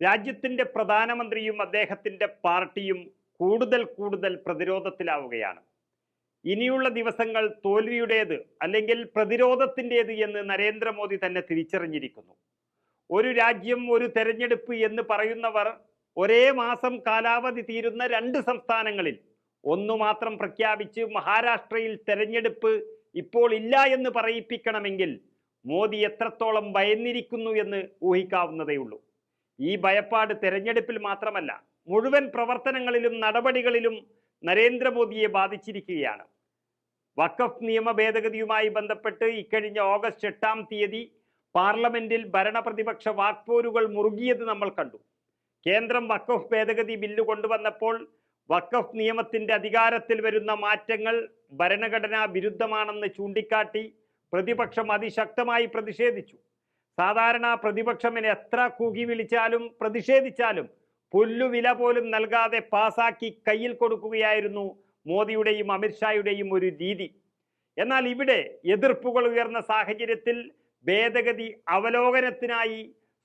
രാജ്യത്തിന്റെ പ്രധാനമന്ത്രിയും അദ്ദേഹത്തിന്റെ പാർട്ടിയും കൂടുതൽ കൂടുതൽ പ്രതിരോധത്തിലാവുകയാണ്. ഇനിയുള്ള ദിവസങ്ങൾ തോൽവിയുടേത് അല്ലെങ്കിൽ പ്രതിരോധത്തിന്റെത് എന്ന് നരേന്ദ്രമോദി തന്നെ തിരിച്ചറിഞ്ഞിരിക്കുന്നു. ഒരു രാജ്യം ഒരു തെരഞ്ഞെടുപ്പ് എന്ന് പറയുന്നവർ ഒരേ മാസം കാലാവധി തീരുന്ന രണ്ട് സംസ്ഥാനങ്ങളിൽ ഒന്നു മാത്രം പ്രഖ്യാപിച്ച് മഹാരാഷ്ട്രയിൽ തെരഞ്ഞെടുപ്പ് ഇപ്പോൾ ഇല്ല എന്ന് പറയിപ്പിക്കണമെങ്കിൽ മോദി എത്രത്തോളം ഭയന്നിരിക്കുന്നു എന്ന് ഊഹിക്കാവുന്നതേയുള്ളൂ. ഈ ഭയപ്പാട് തെരഞ്ഞെടുപ്പിൽ മാത്രമല്ല മുഴുവൻ പ്രവർത്തനങ്ങളിലും നടപടികളിലും നരേന്ദ്രമോദിയെ ബാധിച്ചിരിക്കുകയാണ്. വഖഫ് നിയമ ഭേദഗതിയുമായി ബന്ധപ്പെട്ട് ഇക്കഴിഞ്ഞ ഓഗസ്റ്റ് എട്ടാം തീയതി പാർലമെന്റിൽ ഭരണപ്രതിപക്ഷ വാക്പോരുകൾ മുറുകിയത് നമ്മൾ കണ്ടു. കേന്ദ്രം വഖഫ് ഭേദഗതി ബില്ല് കൊണ്ടുവന്നപ്പോൾ വഖഫ് നിയമത്തിന്റെ അധികാരത്തിൽ വരുന്ന മാറ്റങ്ങൾ ഭരണഘടനാ വിരുദ്ധമാണെന്ന് ചൂണ്ടിക്കാട്ടി പ്രതിപക്ഷം അതിശക്തമായി പ്രതിഷേധിച്ചു. സാധാരണ പ്രതിപക്ഷം എത്ര കൂകി വിളിച്ചാലും പ്രതിഷേധിച്ചാലും പുല്ലുവില പോലും നൽകാതെ പാസാക്കി കയ്യിൽ കൊടുക്കുകയായിരുന്നു മോദിയുടെയും അമിത്ഷായുടെയും ഒരു രീതി. എന്നാൽ ഇവിടെ എതിർപ്പുകൾ ഉയർന്ന സാഹചര്യത്തിൽ ഭേദഗതി അവലോകനത്തിനായി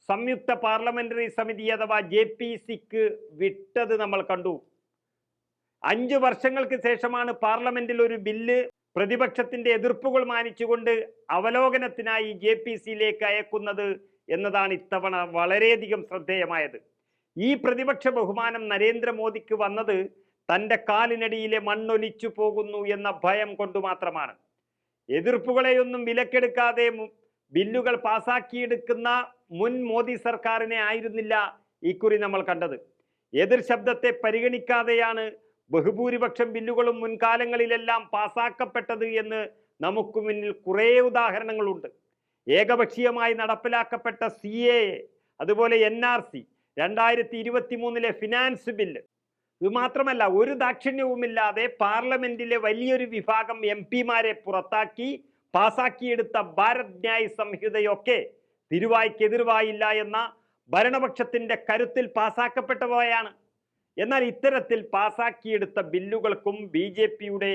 സംയുക്ത പാർലമെന്ററി സമിതി അഥവാ ജെ പി സിക്ക് വിട്ടത് നമ്മൾ കണ്ടു. അഞ്ചു വർഷങ്ങൾക്ക് ശേഷമാണ് പാർലമെന്റിൽ ഒരു ബില്ല് പ്രതിപക്ഷത്തിന്റെ എതിർപ്പുകൾ മാനിച്ചുകൊണ്ട് അവലോകനത്തിനായി ജെ പി സിയിലേക്ക് അയക്കുന്നത് എന്നതാണ് ഇത്തവണ വളരെയധികം ശ്രദ്ധേയമായത്. ഈ പ്രതിപക്ഷ ബഹുമാനം നരേന്ദ്രമോദിക്ക് വന്നത് തന്റെ കാലിനടിയിലെ മണ്ണൊലിച്ചു പോകുന്നു എന്ന ഭയം കൊണ്ട് മാത്രമാണ്. എതിർപ്പുകളെയൊന്നും വിലക്കെടുക്കാതെ ബില്ലുകൾ പാസാക്കിയെടുക്കുന്ന മുൻ മോദി സർക്കാരിനെ ആയിരുന്നില്ല ഇക്കുറി നമ്മൾ കണ്ടത്. എതിർ ശബ്ദത്തെ പരിഗണിക്കാതെയാണ് ബഹുഭൂരിപക്ഷം ബില്ലുകളും മുൻകാലങ്ങളിലെല്ലാം പാസാക്കപ്പെട്ടത് എന്ന് നമുക്ക് മുന്നിൽ കുറേ ഉദാഹരണങ്ങളുണ്ട്. ഏകപക്ഷീയമായി നടപ്പിലാക്കപ്പെട്ട സി എ അതുപോലെ എൻ ആർ സി രണ്ടായിരത്തി ഇരുപത്തി മൂന്നിലെ ഫിനാൻസ് ബില്ല്. ഇത് മാത്രമല്ല ഒരു ദാക്ഷിണ്യവുമില്ലാതെ പാർലമെന്റിലെ വലിയൊരു വിഭാഗം എം പിമാരെ പുറത്താക്കി പാസാക്കിയെടുത്ത ഭാരത് ന്യായ് സംഹിതയൊക്കെ തിരുവായ്ക്കെതിർവായില്ല എന്ന ഭരണപക്ഷത്തിന്റെ കരുത്തിൽ പാസാക്കപ്പെട്ടവയാണ് എന്നാൽ ഇത്തരത്തിൽ പാസാക്കിയെടുത്ത ബില്ലുകൾക്കും ബി ജെ പിയുടെ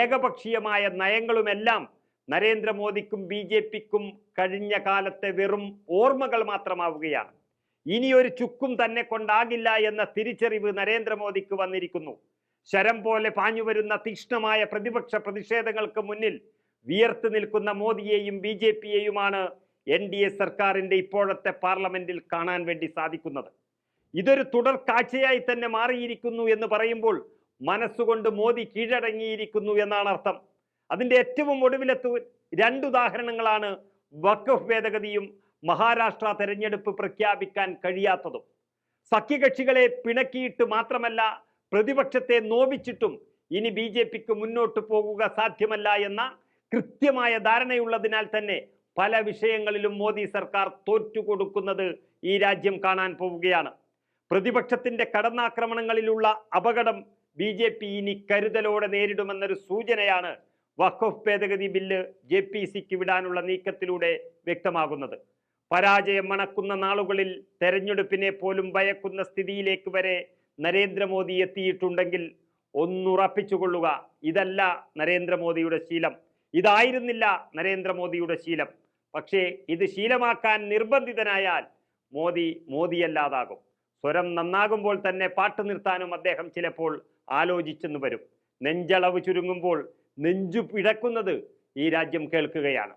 ഏകപക്ഷീയമായ നയങ്ങളുമെല്ലാം നരേന്ദ്രമോദിക്കും ബി ജെ പിക്കും കഴിഞ്ഞ കാലത്തെ വെറും ഓർമ്മകൾ മാത്രമാവുകയാണ്. ഇനിയൊരു ചുക്കും തന്നെ കൊണ്ടാകില്ല എന്ന തിരിച്ചറിവ് നരേന്ദ്രമോദിക്ക് വന്നിരിക്കുന്നു. ശരം പോലെ പാഞ്ഞു വരുന്ന തീക്ഷ്ണമായ പ്രതിപക്ഷ പ്രതിഷേധങ്ങൾക്ക് മുന്നിൽ വിയർത്ത് നിൽക്കുന്ന മോദിയെയും ബി ജെ പിയെയുമാണ് എൻ ഡി എ സർക്കാരിന്റെ ഇപ്പോഴത്തെ പാർലമെന്റിൽ കാണാൻ വേണ്ടി സാധിക്കുന്നത്. ഇതൊരു തുടർ കാഴ്ചയായി തന്നെ മാറിയിരിക്കുന്നു എന്ന് പറയുമ്പോൾ മനസ്സുകൊണ്ട് മോദി കീഴടങ്ങിയിരിക്കുന്നു എന്നാണ് അർത്ഥം. അതിന്റെ ഏറ്റവും ഒടുവിലെത്തു രണ്ടുദാഹരണങ്ങളാണ് വഖഫ് ഭേദഗതിയും മഹാരാഷ്ട്ര തെരഞ്ഞെടുപ്പ് പ്രഖ്യാപിക്കാൻ കഴിയാത്തതും. സഖ്യകക്ഷികളെ പിണക്കിയിട്ട് മാത്രമല്ല പ്രതിപക്ഷത്തെ നോവിച്ചിട്ടും ഇനി ബി ജെ പിക്ക് മുന്നോട്ട് പോകുക സാധ്യമല്ല എന്ന കൃത്യമായ ധാരണയുള്ളതിനാൽ തന്നെ പല വിഷയങ്ങളിലും മോദി സർക്കാർ തോറ്റുകൊടുക്കുന്നത് ഈ രാജ്യം കാണാൻ പോവുകയാണ്. പ്രതിപക്ഷത്തിന്റെ കടന്നാക്രമണങ്ങളിലുള്ള അപകടം ബി ജെ പി ഇനി കരുതലോടെ നേരിടുമെന്നൊരു സൂചനയാണ് വഖഫ് ഭേദഗതി ബില്ല് ജെ പി സിക്ക് വിടാനുള്ള നീക്കത്തിലൂടെ വ്യക്തമാകുന്നത്. പരാജയം മണക്കുന്ന നാളുകളിൽ തെരഞ്ഞെടുപ്പിനെ പോലും ഭയക്കുന്ന സ്ഥിതിയിലേക്ക് വരെ നരേന്ദ്രമോദി എത്തിയിട്ടുണ്ടെങ്കിൽ ഒന്നുറപ്പിച്ചുകൊള്ളുക. ഇതല്ല നരേന്ദ്രമോദിയുടെ ശീലം. ഇതായിരുന്നില്ല നരേന്ദ്രമോദിയുടെ ശീലം. പക്ഷേ ഇത് ശീലമാക്കാൻ നിർബന്ധിതനായാൽ മോദി മോദിയല്ലാതാകും. സ്വരം നന്നാകുമ്പോൾ തന്നെ പാട്ട് നിർത്താനും അദ്ദേഹം ചിലപ്പോൾ ആലോചിച്ചെന്ന് വരും. നെഞ്ചളവ് ചുരുങ്ങുമ്പോൾ നെഞ്ചു പിടക്കുന്നത് ഈ രാജ്യം കേൾക്കുകയാണ്.